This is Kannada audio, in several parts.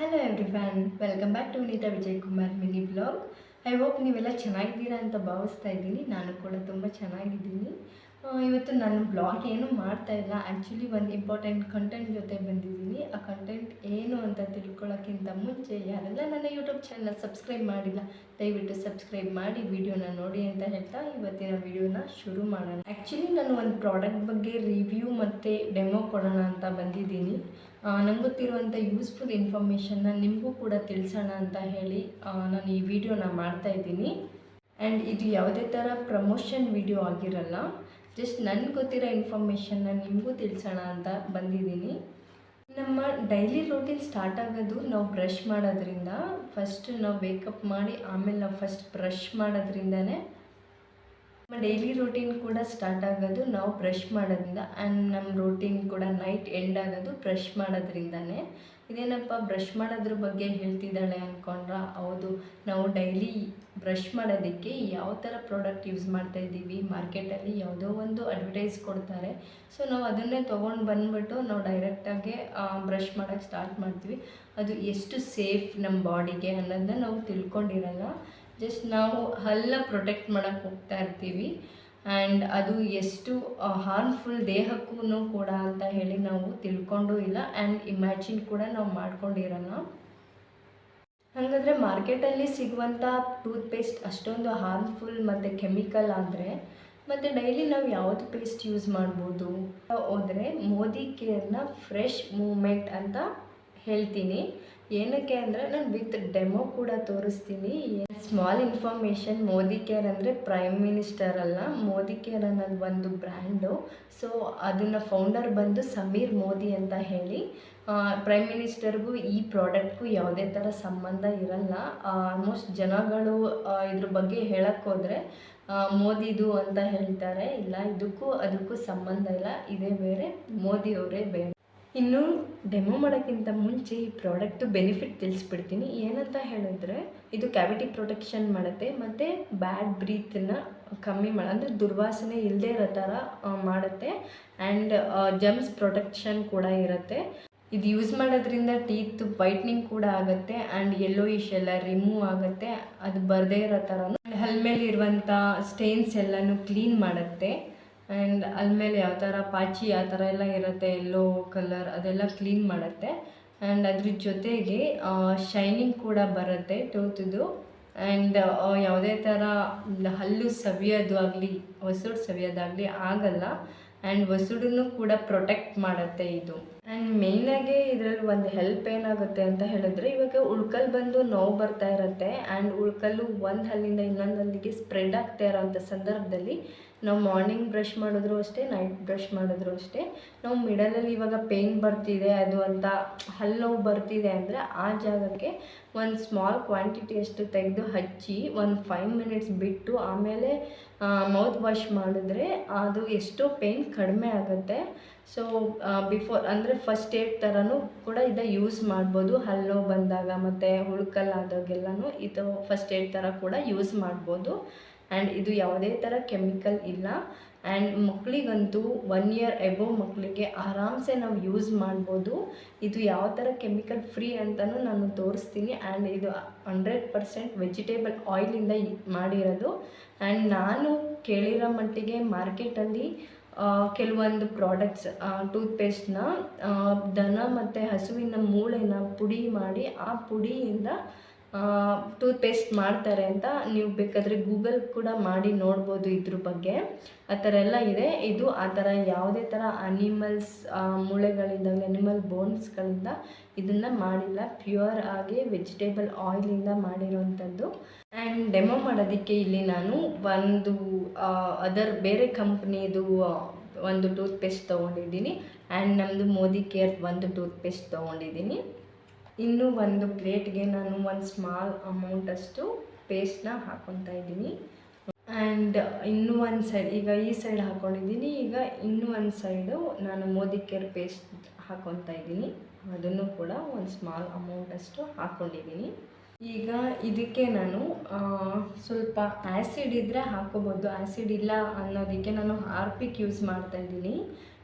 Hello everyone welcome back to Vinita Vijay Kumar mini blog I hope ನೀವೆಲ್ಲ ಚೆನ್ನಾಗಿದ್ದೀರಾ ಅಂತ ಭಾವಿಸ್ತಾ ಇದ್ದೀನಿ. ನಾನು ಕೂಡ ತುಂಬ ಚೆನ್ನಾಗಿದ್ದೀನಿ. ಇವತ್ತು ನಾನು ಬ್ಲಾಗ್ ಏನು ಮಾಡ್ತಾ ಇಲ್ಲ. ಆ್ಯಕ್ಚುಲಿ ಒಂದು ಇಂಪಾರ್ಟೆಂಟ್ ಕಂಟೆಂಟ್ ಜೊತೆ ಬಂದಿದ್ದೀನಿ. ಆ ಕಂಟೆಂಟ್ ಏನು ಅಂತ ತಿಳ್ಕೊಳ್ಳೋಕ್ಕಿಂತ ಮುಂಚೆ ಯಾರೆಲ್ಲ ನನ್ನ ಯೂಟ್ಯೂಬ್ ಚಾನಲ್ ಸಬ್ಸ್ಕ್ರೈಬ್ ಮಾಡಿಲ್ಲ, ದಯವಿಟ್ಟು ಸಬ್ಸ್ಕ್ರೈಬ್ ಮಾಡಿ ವಿಡಿಯೋನ ನೋಡಿ ಅಂತ ಹೇಳ್ತಾ ಇವತ್ತಿನ ವಿಡಿಯೋನ ಶುರು ಮಾಡೋಣ. ಆ್ಯಕ್ಚುಲಿ ನಾನು ಒಂದು ಪ್ರಾಡಕ್ಟ್ ಬಗ್ಗೆ ರಿವ್ಯೂ ಮತ್ತು ಡೆಮೋ ಕೊಡೋಣ ಅಂತ ಬಂದಿದ್ದೀನಿ. ನಂಗೆ ಗೊತ್ತಿರುವಂಥ ಯೂಸ್ಫುಲ್ ಇನ್ಫಾರ್ಮೇಷನ್ನ ನಿಮಗೂ ಕೂಡ ತಿಳಿಸೋಣ ಅಂತ ಹೇಳಿ ನಾನು ಈ ವಿಡಿಯೋನ ಮಾಡ್ತಾ ಇದ್ದೀನಿ. ಆ್ಯಂಡ್ ಇದು ಯಾವುದೇ ಥರ ಪ್ರಮೋಷನ್ ವಿಡಿಯೋ ಆಗಿರಲ್ಲ ಜಸ್ಟ್ ನನಗೆ ಗೊತ್ತಿರೋ ಇನ್ಫಾರ್ಮೇಷನ್ನ ನಿಮಗೂ ತಿಳಿಸೋಣ ಅಂತ ಬಂದಿದ್ದೀನಿ. ನಮ್ಮ ಡೈಲಿ ರೂಟೀನ್ ಸ್ಟಾರ್ಟ್ ಆಗೋದು ನಾವು ಬ್ರಷ್ ಮಾಡೋದ್ರಿಂದ ಫಸ್ಟ್ ನಾವು ವೇಕಪ್ ಮಾಡಿ, ಆಮೇಲೆ ನಾವು ಫಸ್ಟ್ ಬ್ರಷ್ ಮಾಡೋದ್ರಿಂದನೇ ನಮ್ಮ ಡೈಲಿ ರೂಟೀನ್ ಕೂಡ ಸ್ಟಾರ್ಟ್ ಆಗೋದು ನಾವು ಬ್ರಷ್ ಮಾಡೋದ್ರಿಂದ ಆ್ಯಂಡ್ ನಮ್ಮ ರೂಟೀನ್ ಕೂಡ ನೈಟ್ ಎಂಡ್ ಆಗೋದು ಬ್ರಷ್ ಮಾಡೋದ್ರಿಂದನೇ. ಇದೇನಪ್ಪ ಬ್ರಷ್ ಮಾಡೋದ್ರ ಬಗ್ಗೆ ಹೇಳ್ತಿದ್ದಾಳೆ ಅಂದ್ಕೊಂಡ್ರ ಹೌದು, ನಾವು ಡೈಲಿ ಬ್ರಷ್ ಮಾಡೋದಕ್ಕೆ ಯಾವ ಥರ ಪ್ರಾಡಕ್ಟ್ ಯೂಸ್ ಮಾಡ್ತಾ ಇದ್ದೀವಿ? ಮಾರ್ಕೆಟಲ್ಲಿ ಯಾವುದೋ ಒಂದು ಅಡ್ವರ್ಟೈಸ್ ಕೊಡ್ತಾರೆ. ಸೊ ನಾವು ಅದನ್ನೇ ತೊಗೊಂಡು ಬಂದ್ಬಿಟ್ಟು ನಾವು ಡೈರೆಕ್ಟಾಗಿ ಬ್ರಷ್ ಮಾಡೋಕ್ಕೆ ಸ್ಟಾರ್ಟ್ ಮಾಡ್ತೀವಿ. ಅದು ಎಷ್ಟು ಸೇಫ್ ನಮ್ಮ ಬಾಡಿಗೆ ಅನ್ನೋದನ್ನ ನಾವು ತಿಳ್ಕೊಂಡಿರಲ್ಲ. ಜಸ್ಟ್ ನಾವು ಹಲ್ಲ ಪ್ರೊಟೆಕ್ಟ್ ಮಾಡೋಕ್ಕೆ ಹೋಗ್ತಾ ಇರ್ತೀವಿ. ಆ್ಯಂಡ್ ಅದು ಎಷ್ಟು ಹಾರ್ಮ್ಫುಲ್ ದೇಹಕ್ಕೂ ಕೂಡ ಅಂತ ಹೇಳಿ ನಾವು ತಿಳ್ಕೊಂಡು ಇಲ್ಲ. ಆ್ಯಂಡ್ ಇಮ್ಯಾಜಿನ್ ಕೂಡ ನಾವು ಮಾಡ್ಕೊಂಡಿರಲ್ಲ ಹಾಗಾದರೆ ಮಾರ್ಕೆಟಲ್ಲಿ ಸಿಗುವಂಥ ಟೂತ್ ಪೇಸ್ಟ್ ಅಷ್ಟೊಂದು ಹಾರ್ಮ್ಫುಲ್ ಮತ್ತು ಕೆಮಿಕಲ್ ಆದರೆ, ಮತ್ತು ಡೈಲಿ ನಾವು ಯಾವುದು ಪೇಸ್ಟ್ ಯೂಸ್ ಮಾಡ್ಬೋದು? ಹೋದರೆ ಮೋದಿ ಕೇರ್ನ ಫ್ರೆಶ್ ಮೂಮೆಂಟ್ ಅಂತ ಹೇಳ್ತೀನಿ. ಏನಕ್ಕೆ ಅಂದರೆ ನಾನು ವಿತ್ ಡೆಮೋ ಕೂಡ ತೋರಿಸ್ತೀನಿ. ಸ್ಮಾಲ್ ಇನ್ಫಾರ್ಮೇಷನ್ ಮೋದಿ ಕೇರ್ ಅಂದರೆ ಪ್ರೈಮ್ ಮಿನಿಸ್ಟರ್ ಅಲ್ಲ ಮೋದಿ ಕೇರ್ ಅನ್ನೋದು ಒಂದು ಬ್ರ್ಯಾಂಡು ಸೊ ಅದನ್ನು ಫೌಂಡರ್ ಬಂದು ಸಮೀರ್ ಮೋದಿ ಅಂತ ಹೇಳಿ ಪ್ರೈಮ್ ಮಿನಿಸ್ಟರ್ಗೂ ಈ ಪ್ರಾಡಕ್ಟ್ಗೂ ಯಾವುದೇ ಥರ ಸಂಬಂಧ ಇರಲ್ಲ. ಆಲ್ಮೋಸ್ಟ್ ಜನಗಳು ಇದ್ರ ಬಗ್ಗೆ ಹೇಳಕ್ಕೆ ಹೋದರೆ ಮೋದಿದು ಅಂತ ಹೇಳ್ತಾರೆ. ಇಲ್ಲ, ಇದಕ್ಕೂ, ಅದಕ್ಕೂ ಸಂಬಂಧ ಇಲ್ಲ. ಇದೇ ಬೇರೆ ಮೋದಿಯವರೇ ಬೇರೆ. ಇನ್ನು ಡೆಮೋ ಮಾಡೋಕ್ಕಿಂತ ಮುಂಚೆ ಈ ಪ್ರಾಡಕ್ಟು ಬೆನಿಫಿಟ್ ತಿಳಿಸ್ಬಿಡ್ತೀನಿ. ಏನಂತ ಹೇಳಿದ್ರೆ, ಇದು ಕ್ಯಾವಿಟಿ ಪ್ರೊಟೆಕ್ಷನ್ ಮಾಡುತ್ತೆ, ಮತ್ತು ಬ್ಯಾಡ್ ಬ್ರೀತನ್ನ ಕಮ್ಮಿ ಮಾಡಿ, ಅಂದರೆ ದುರ್ವಾಸನೆ ಇಲ್ಲದೆ ಇರೋ ಥರ ಮಾಡುತ್ತೆ. ಆ್ಯಂಡ್ ಜಮ್ಸ್ ಪ್ರೊಟೆಕ್ಷನ್ ಕೂಡ ಇರುತ್ತೆ. ಇದು ಯೂಸ್ ಮಾಡೋದ್ರಿಂದ ಟೀತ್ ವೈಟ್ನಿಂಗ್ ಕೂಡ ಆಗುತ್ತೆ ಆ್ಯಂಡ್ ಎಲ್ಲೋ ಇಶ್ ಎಲ್ಲ ರಿಮೂವ್ ಆಗುತ್ತೆ. ಅದು ಬರದೇ ಇರೋ ಥರ ಹಲ್ಮೇಲೆ ಇರುವಂಥ ಸ್ಟೇನ್ಸ್ ಎಲ್ಲನೂ ಕ್ಲೀನ್ ಮಾಡುತ್ತೆ. ಆ್ಯಂಡ್ ಅಲ್ಮೇಲೆ ಯಾವ ಥರ ಪಾಚಿ ಆ ಥರ ಎಲ್ಲ ಇರುತ್ತೆ ಎಲ್ಲೋ ಕಲರ್ ಅದೆಲ್ಲ ಕ್ಲೀನ್ ಮಾಡುತ್ತೆ. ಆ್ಯಂಡ್ ಅದ್ರ ಜೊತೆಗೆ ಶೈನಿಂಗ್ ಕೂಡ ಬರುತ್ತೆ ಟೂತ್ದು ಆ್ಯಂಡ್ ಯಾವುದೇ ಥರ ಹಲ್ಲು ಸವಿಯೋದು ಆಗಲಿ ಹೊಸಡು ಸವಿಯೋದಾಗಲಿ ಆಗಲ್ಲ. ಆ್ಯಂಡ್ ಹೊಸಡನ್ನು ಕೂಡ ಪ್ರೊಟೆಕ್ಟ್ ಮಾಡುತ್ತೆ ಇದು. ಆ್ಯಂಡ್ ಮೇಯ್ನಾಗಿ ಇದರಲ್ಲಿ ಒಂದು ಹೆಲ್ಪ್ ಏನಾಗುತ್ತೆ ಅಂತ ಹೇಳಿದ್ರೆ, ಇವಾಗ ಉಳ್ಕಲ್ ಬಂದು ನೋವು ಬರ್ತಾ ಇರುತ್ತೆ. ಆ್ಯಂಡ್ ಉಳ್ಕಲ್ಲು ಒಂದು ಹಲ್ಲಿಂದ ಇನ್ನೊಂದು ಹಲ್ಲಿಗೆ ಸ್ಪ್ರೆಡ್ ಆಗ್ತಾ ಇರೋಂಥ ಸಂದರ್ಭದಲ್ಲಿ ನಾವು ಮಾರ್ನಿಂಗ್ ಬ್ರಷ್ ಮಾಡಿದ್ರು ಅಷ್ಟೇ ನೈಟ್ ಬ್ರಷ್ ಮಾಡಿದ್ರು ಅಷ್ಟೇ. ನಾವು ಮಿಡಲಲ್ಲಿ ಇವಾಗ ಪೇಯ್ನ್ ಬರ್ತಿದೆ, ಅದು ಅಂತ ಹಲ್ಲು ನೋವು ಬರ್ತಿದೆ ಅಂದರೆ ಆ ಜಾಗಕ್ಕೆ ಒಂದು ಸ್ಮಾಲ್ ಕ್ವಾಂಟಿಟಿ ಅಷ್ಟು ತೆಗೆದು ಹಚ್ಚಿ ಒಂದು ಫೈವ್ ಮಿನಿಟ್ಸ್ ಬಿಟ್ಟು ಆಮೇಲೆ ಮೌತ್ ವಾಶ್ ಮಾಡಿದ್ರೆ ಅದು ಎಷ್ಟೋ ಪೇಯ್ನ್ ಕಡಿಮೆ ಆಗುತ್ತೆ. ಸೊ ಬಿಫೋರ್ ಅಂದರೆ ಫಸ್ಟ್ ಏಡ್ ಥರನೂ ಕೂಡ ಇದು ಯೂಸ್ ಮಾಡ್ಬೋದು. ಹಲ್ಲು ಬಂದಾಗ ಮತ್ತು ಹುಳ್ಕಲ್ಲಾದಾಗೆಲ್ಲನೂ ಇದು ಫಸ್ಟ್ ಏಡ್ ಥರ ಕೂಡ ಯೂಸ್ ಮಾಡ್ಬೋದು. ಆ್ಯಂಡ್ ಇದು ಯಾವುದೇ ಥರ ಕೆಮಿಕಲ್ ಇಲ್ಲ. ಆ್ಯಂಡ್ ಮಕ್ಕಳಿಗಂತೂ ಒನ್ ಇಯರ್ ಎಬೋ ಮಕ್ಕಳಿಗೆ ಆರಾಮ್ಸೆ ನಾವು ಯೂಸ್ ಮಾಡ್ಬೋದು. ಇದು ಯಾವ ಥರ ಕೆಮಿಕಲ್ ಫ್ರೀ ಅಂತಲೂ ನಾನು ತೋರಿಸ್ತೀನಿ. ಆ್ಯಂಡ್ ಇದು ಹಂಡ್ರೆಡ್ ಪರ್ಸೆಂಟ್ ವೆಜಿಟೇಬಲ್ ಆಯಿಲಿಂದ ಮಾಡಿರೋದು. ಆ್ಯಂಡ್ ನಾನು ಕೇಳಿರೋ ಮಟ್ಟಿಗೆ ಮಾರ್ಕೆಟಲ್ಲಿ ಕೆಲವೊಂದು ಪ್ರಾಡಕ್ಟ್ಸ್ ಟೂತ್ ಪೇಸ್ಟ್ನ ದನ ಮತ್ತು ಹಸುವಿನ ಮೂಳೆನ ಪುಡಿ ಮಾಡಿ ಆ ಪುಡಿಯಿಂದ ಟೂತ್ ಪೇಸ್ಟ್ ಮಾಡ್ತಾರೆ ಅಂತ ನೀವು ಬೇಕಾದರೆ ಗೂಗಲ್ ಕೂಡ ಮಾಡಿ ನೋಡ್ಬೋದು ಇದ್ರ ಬಗ್ಗೆ. ಆ ಥರ ಎಲ್ಲ ಇದೆ. ಇದು ಆ ಥರ ಯಾವುದೇ ಥರ ಅನಿಮಲ್ಸ್ ಮೂಳೆಗಳಿಂದ ಅನಿಮಲ್ ಬೋನ್ಸ್ಗಳಿಂದ ಇದನ್ನು ಮಾಡಿಲ್ಲ. ಪ್ಯೂರ್ ಆಗಿ ವೆಜಿಟೇಬಲ್ ಆಯಿಲಿಂದ ಮಾಡಿರೋವಂಥದ್ದು ಆ್ಯಂಡ್ ಡೆಮೋ ಮಾಡೋದಕ್ಕೆ ಇಲ್ಲಿ ನಾನು ಒಂದು ಅದರ್ ಬೇರೆ ಕಂಪ್ನಿದು ಒಂದು ಟೂತ್ ಪೇಸ್ಟ್ ತೊಗೊಂಡಿದ್ದೀನಿ. ಆ್ಯಂಡ್ ನಮ್ಮದು ಮೋದಿ ಕೇರ್ ಒಂದು ಟೂತ್ ಪೇಸ್ಟ್ ತೊಗೊಂಡಿದ್ದೀನಿ. ಇನ್ನೂ ಒಂದು ಪ್ಲೇಟ್ಗೆ ನಾನು ಒಂದು ಸ್ಮಾಲ್ ಅಮೌಂಟಷ್ಟು ಪೇಸ್ಟ್ನ ಹಾಕ್ಕೊತಾ ಇದ್ದೀನಿ. ಆ್ಯಂಡ್ ಇನ್ನೂ ಒಂದು ಸೈಡ್, ಈಗ ಈ ಸೈಡ್ ಹಾಕ್ಕೊಂಡಿದ್ದೀನಿ ಈಗ ಇನ್ನೂ ಒಂದು ಸೈಡು ನಾನು ಮೋದಿಕೇರ್ ಪೇಸ್ಟ್ ಹಾಕ್ಕೊತಾ ಇದ್ದೀನಿ. ಅದನ್ನು ಕೂಡ ಒಂದು ಸ್ಮಾಲ್ ಅಮೌಂಟಷ್ಟು ಹಾಕ್ಕೊಂಡಿದ್ದೀನಿ ಈಗ ಇದಕ್ಕೆ ನಾನು ಸ್ವಲ್ಪ ಆ್ಯಸಿಡ್ ಇದ್ದರೆ ಹಾಕೋಬೋದು. ಆ್ಯಸಿಡ್ ಇಲ್ಲ ಅನ್ನೋದಕ್ಕೆ ನಾನು ಹಾರ್ಪಿಕ್ ಯೂಸ್ ಮಾಡ್ತಾ ಇದ್ದೀನಿ.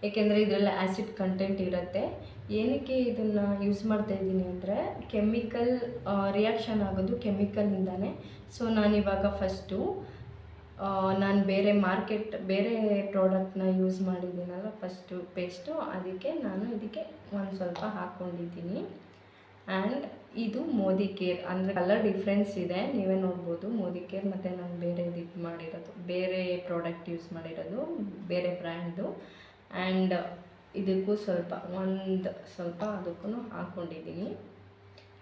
ಏಕೆಂದರೆ ಇದರಲ್ಲಿ ಆ್ಯಸಿಡ್ ಕಂಟೆಂಟ್ ಇರುತ್ತೆ. ಏನಕ್ಕೆ ಇದನ್ನು ಯೂಸ್ ಮಾಡ್ತಾ ಇದ್ದೀನಿ ಅಂದರೆ ಕೆಮಿಕಲ್ ರಿಯಾಕ್ಷನ್ ಆಗೋದು ಕೆಮಿಕಲ್ನಿಂದಾನೆ ಸೊ ನಾನಿವಾಗ ಫಸ್ಟು ನಾನು ಬೇರೆ ಮಾರ್ಕೆಟ್ ಬೇರೆ ಪ್ರಾಡಕ್ಟ್ನ ಯೂಸ್ ಮಾಡಿದ್ದೀನಲ್ಲ ಫಸ್ಟು ಪೇಸ್ಟು ಅದಕ್ಕೆ ನಾನು ಇದಕ್ಕೆ ಒಂದು ಸ್ವಲ್ಪ ಹಾಕ್ಕೊಂಡಿದ್ದೀನಿ ಆ್ಯಂಡ್ ಇದು ಮೋದಿ ಕೇರ್ ಅಂದರೆ ಕಲರ್ ಡಿಫ್ರೆನ್ಸ್ ಇದೆ. ನೀವೇ ನೋಡ್ಬೋದು ಮೋದಿ ಕೇರ್ ಮತ್ತು ನಾನು ಬೇರೆ ಇದು ಮಾಡಿರೋದು. ಬೇರೆ ಪ್ರಾಡಕ್ಟ್ ಯೂಸ್ ಮಾಡಿರೋದು. ಬೇರೆ ಬ್ರ್ಯಾಂಡ್ದು ಆ್ಯಂಡ್ ಇದಕ್ಕೂ ಸ್ವಲ್ಪ, ಒಂದು ಸ್ವಲ್ಪ ಅದಕ್ಕೂ ಹಾಕ್ಕೊಂಡಿದ್ದೀನಿ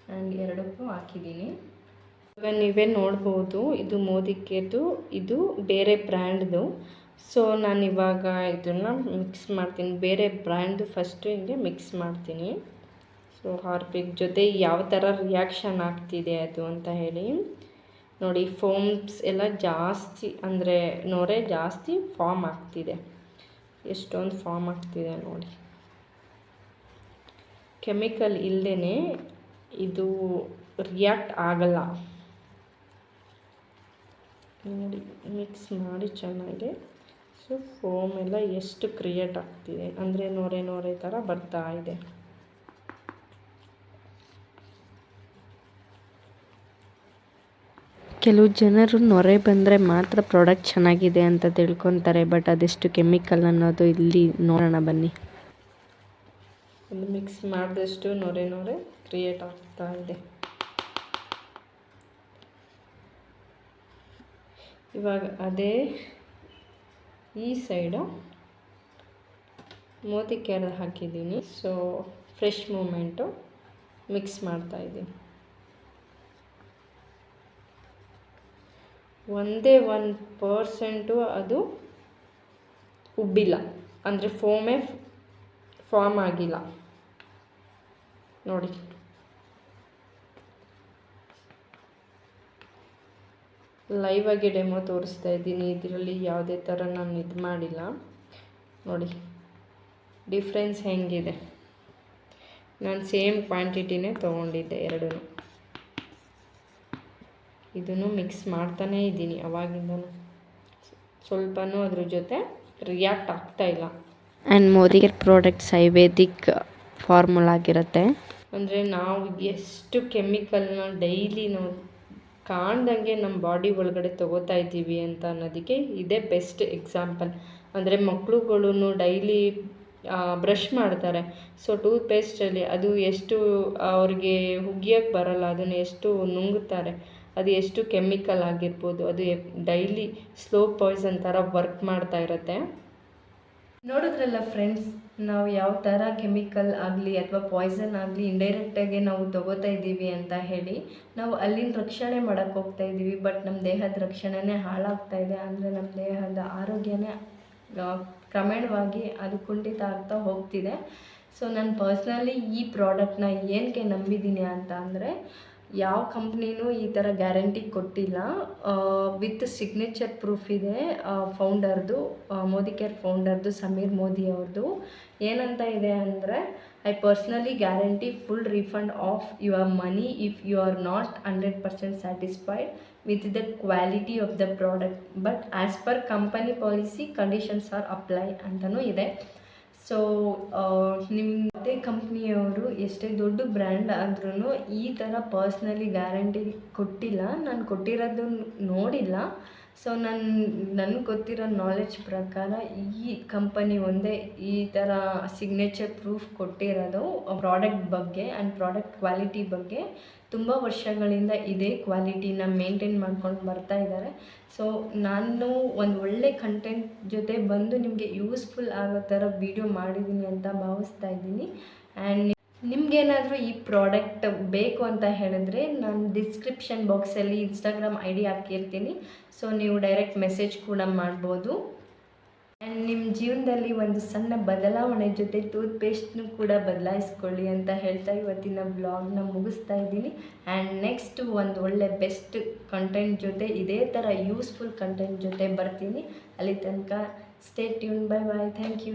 ಆ್ಯಂಡ್ ಎರಡಕ್ಕೂ ಹಾಕಿದ್ದೀನಿ. ಇವಾಗ ನೀವೇ ನೋಡ್ಬೋದು, ಇದು ಮೋದಿ ಕೇರ್ದು ಇದು ಬೇರೆ ಬ್ರ್ಯಾಂಡ್ದು ಸೊ ನಾನು ಇವಾಗ ಇದನ್ನು ಮಿಕ್ಸ್ ಮಾಡ್ತೀನಿ. ಬೇರೆ ಬ್ರ್ಯಾಂಡ್ದು ಫಸ್ಟು ಹಿಂಗೆ ಮಿಕ್ಸ್ ಮಾಡ್ತೀನಿ. ಸೊ ಹಾರ್ಪಿಕ್ ಜೊತೆ ಯಾವ ಥರ ರಿಯಾಕ್ಷನ್ ಆಗ್ತಿದೆ ಅದು ಅಂತ ಹೇಳಿ. ನೋಡಿ ಫೋಮ್ಸ್ ಎಲ್ಲ ಜಾಸ್ತಿ ಅಂದರೆ ನೊರೆ ಜಾಸ್ತಿ ಫಾರ್ಮ್ ಆಗ್ತಿದೆ. ಎಷ್ಟೊಂದು ಫಾರ್ಮ್ ಆಗ್ತಿದೆ ನೋಡಿ. ಕೆಮಿಕಲ್ ಇಲ್ಲದೇ ಇದು ರಿಯಾಕ್ಟ್ ಆಗಲ್ಲ. ನೋಡಿ ಮಿಕ್ಸ್ ಮಾಡಿ ಚೆನ್ನಾಗಿ ಸೊ ಫೋಮ್ ಎಲ್ಲ ಎಷ್ಟು ಕ್ರಿಯೇಟ್ ಆಗ್ತಿದೆ ಅಂದರೆ ನೋರೆ ನೋರೆ ಥರ ಬರ್ತಾ ಇದೆ. ಕೆಲವು ಜನರು ನೊರೆ ಬಂದರೆ ಮಾತ್ರ ಪ್ರಾಡಕ್ಟ್ ಚೆನ್ನಾಗಿದೆ ಅಂತ ತಿಳ್ಕೊತಾರೆ ಬಟ್ ಅದೆಷ್ಟು ಕೆಮಿಕಲ್ ಅನ್ನೋದು ಇಲ್ಲಿ ನೋಡೋಣ ಬನ್ನಿ. ಒಂದು ಮಿಕ್ಸ್ ಮಾಡಿದಷ್ಟು ನೊರೆ ನೊರೆ ಕ್ರಿಯೇಟ್ ಆಗ್ತಾ ಇದೆ. ಇವಾಗ ಅದೇ ಈ ಸೈಡು ಮೋತಿ ಕೇರ್ ಹಾಕಿದ್ದೀನಿ. ಸೊ ಫ್ರೆಶ್ ಮೂಮೆಂಟು ಮಿಕ್ಸ್ ಮಾಡ್ತಾ ಒಂದೇ ಒಂದು ಪರ್ಸೆಂಟು ಅದು ಉಬ್ಬಿಲ್ಲ. ಅಂದರೆ ಫೋಮೇ ಫಾರ್ಮ್ ಆಗಿಲ್ಲ. ನೋಡಿ. ಲೈವ್ ಆಗಿ ಡೆಮೋ ತೋರಿಸ್ತಾ ಇದ್ದೀನಿ. ಇದರಲ್ಲಿ ಯಾವುದೇ ಥರ ನಾನು ಇದು ಮಾಡಿಲ್ಲ. ನೋಡಿ. ಡಿಫ್ರೆನ್ಸ್ ಹೆಂಗಿದೆ? ನಾನು ಸೇಮ್ ಕ್ವಾಂಟಿಟಿನೇ ತೊಗೊಂಡಿದ್ದೆ ಎರಡೂ ಇದನ್ನು ಮಿಕ್ಸ್ ಮಾಡ್ತಾನೇ ಇದ್ದೀನಿ ಅವಾಗಿಂದನೂ. ಸ್ವಲ್ಪನೂ ಅದ್ರ ಜೊತೆ ರಿಯಾಕ್ಟ್ ಆಗ್ತಾ ಇಲ್ಲ. ಆ್ಯಂಡ್ ಮೋದಿಗೆ ಪ್ರಾಡಕ್ಟ್ಸ್ ಆಯುರ್ವೇದಿಕ್ ಫಾರ್ಮುಲಾ ಆಗಿರುತ್ತೆ. ಅಂದರೆ ನಾವು ಎಷ್ಟು ಕೆಮಿಕಲ್ನ ಡೈಲಿ ನಾವು ಕಾಣ್ದಂಗೆ ನಮ್ಮ ಬಾಡಿ ಒಳಗಡೆ ತಗೋತಾ ಇದ್ದೀವಿ ಅಂತ ಅನ್ನೋದಕ್ಕೆ ಇದೇ ಬೆಸ್ಟ್ ಎಕ್ಸಾಂಪಲ್ ಅಂದರೆ ಮಕ್ಳುಗಳು ಡೈಲಿ ಬ್ರಷ್ ಮಾಡ್ತಾರೆ. ಸೊ ಟೂತ್ ಪೇಸ್ಟಲ್ಲಿ ಅದು ಎಷ್ಟು ಅವ್ರಿಗೆ ಹುಗಿಯೋಕ್ಕೆ ಬರಲ್ಲ ಅದನ್ನು ಎಷ್ಟು ನುಂಗುತ್ತಾರೆ ಅದು ಎಷ್ಟು ಕೆಮಿಕಲ್ ಆಗಿರ್ಬೋದು, ಅದು ಡೈಲಿ ಸ್ಲೋ ಪಾಯ್ಸನ್ ಥರ ವರ್ಕ್ ಮಾಡ್ತಾ ಇರುತ್ತೆ. ನೋಡಿದ್ರಲ್ಲ ಫ್ರೆಂಡ್ಸ್ ನಾವು ಯಾವ ಥರ ಕೆಮಿಕಲ್ ಆಗಲಿ ಅಥವಾ ಪಾಯ್ಸನ್ ಆಗಲಿ ಇಂಡೈರೆಕ್ಟಾಗಿ ನಾವು ತಗೋತಾ ಇದ್ದೀವಿ ಅಂತ ಹೇಳಿ, ನಾವು ಅಲ್ಲಿನ ರಕ್ಷಣೆ ಮಾಡೋಕ್ಕೆ ಹೋಗ್ತಾ ಇದ್ದೀವಿ ಬಟ್ ನಮ್ಮ ದೇಹದ ರಕ್ಷಣೆನೇ ಹಾಳಾಗ್ತಾ ಇದೆ ಅಂದರೆ ನಮ್ಮ ದೇಹದ ಆರೋಗ್ಯನೇ ಕ್ರಮೇಣವಾಗಿ ಅದು ಕುಂಠಿತ ಆಗ್ತಾ ಹೋಗ್ತಿದೆ. ಸೊ ನಾನು ಪರ್ಸ್ನಲಿ ಈ ಪ್ರಾಡಕ್ಟ್ನ ಏನಕ್ಕೆ ನಂಬಿದ್ದೀನಿ ಅಂತ ಅಂದರೆ ಯಾವ ಕಂಪ್ನಿನೂ ಈ ಥರ ಗ್ಯಾರಂಟಿ ಕೊಟ್ಟಿಲ್ಲ. ವಿತ್ ಸಿಗ್ನೇಚರ್ ಪ್ರೂಫ್ ಇದೆ ಫೌಂಡರ್ದು ಮೋದಿ ಕೇರ್ ಫೌಂಡರ್ದು, ಸಮೀರ್ ಮೋದಿ ಅವ್ರದ್ದು. ಏನಂತ ಇದೆ ಅಂದರೆ I personally guarantee full refund of your money if you are not hundred percent satisfied with the quality of the product but as per company policy conditions are apply ಅಂತಲೂ ಇದೆ. ಸೊ ನಿಮ್ಮದೇ ಕಂಪ್ನಿಯವರು ಎಷ್ಟೇ ದೊಡ್ಡ ಬ್ರ್ಯಾಂಡ್ ಆದ್ರೂ ಈ ಥರ ಪರ್ಸ್ನಲಿ ಗ್ಯಾರಂಟಿ ಕೊಟ್ಟಿಲ್ಲ. ನಾನು ಕೊಟ್ಟಿರೋದು ನೋಡಿಲ್ಲ. ಸೊ ನನ್ನ ನನಗೆ ಗೊತ್ತಿರೋ ನಾಲೆಜ್ ಪ್ರಕಾರ ಈ ಕಂಪನಿ ಒಂದೇ ಈ ಥರ ಸಿಗ್ನೇಚರ್ ಪ್ರೂಫ್ ಕೊಟ್ಟಿರೋದು ಪ್ರಾಡಕ್ಟ್ ಬಗ್ಗೆ ಆ್ಯಂಡ್ ಪ್ರಾಡಕ್ಟ್ ಕ್ವಾಲಿಟಿ ಬಗ್ಗೆ. ತುಂಬ ವರ್ಷಗಳಿಂದ ಇದೇ ಕ್ವಾಲಿಟಿನ ಮೇಂಟೈನ್ ಮಾಡ್ಕೊಂಡು ಬರ್ತಾ ಇದ್ದಾರೆ. ಸೊ ನಾನು ಒಂದು ಒಳ್ಳೆ ಕಂಟೆಂಟ್ ಜೊತೆ ಬಂದು ನಿಮಗೆ ಯೂಸ್ಫುಲ್ ಆಗೋ ಥರ ವಿಡಿಯೋ ಮಾಡಿದ್ದೀನಿ ಅಂತ ಭಾವಿಸ್ತಾ ಇದ್ದೀನಿ. ಆ್ಯಂಡ್ ನಿಮಗೇನಾದರೂ ಈ ಪ್ರಾಡಕ್ಟ್ ಬೇಕು ಅಂತ ಹೇಳಿದ್ರೆ ನಾನು ಡಿಸ್ಕ್ರಿಪ್ಷನ್ ಬಾಕ್ಸಲ್ಲಿ ಇನ್ಸ್ಟಾಗ್ರಾಮ್ ಐ ಡಿ ಹಾಕಿರ್ತೀನಿ ಸೊ ನೀವು ಡೈರೆಕ್ಟ್ ಮೆಸೇಜ್ ಕೂಡ ಮಾಡ್ಬೋದು. ಆ್ಯಂಡ್ ನಿಮ್ಮ ಜೀವನದಲ್ಲಿ ಒಂದು ಸಣ್ಣ ಬದಲಾವಣೆ ಜೊತೆ ಟೂತ್ ಪೇಸ್ಟ್ನೂ ಕೂಡ ಬದಲಾಯಿಸ್ಕೊಳ್ಳಿ ಅಂತ ಹೇಳ್ತಾ ಇವತ್ತಿನ ಬ್ಲಾಗ್ನ ಮುಗಿಸ್ತಾ ಇದ್ದೀನಿ. ಆ್ಯಂಡ್ ನೆಕ್ಸ್ಟ್ ಒಂದು ಒಳ್ಳೆ ಬೆಸ್ಟ್ ಕಂಟೆಂಟ್ ಜೊತೆ, ಇದೇ ಥರ ಯೂಸ್ಫುಲ್ ಕಂಟೆಂಟ್ ಜೊತೆ ಬರ್ತೀನಿ. ಅಲ್ಲಿ ತನಕ stay tune bye bye thank you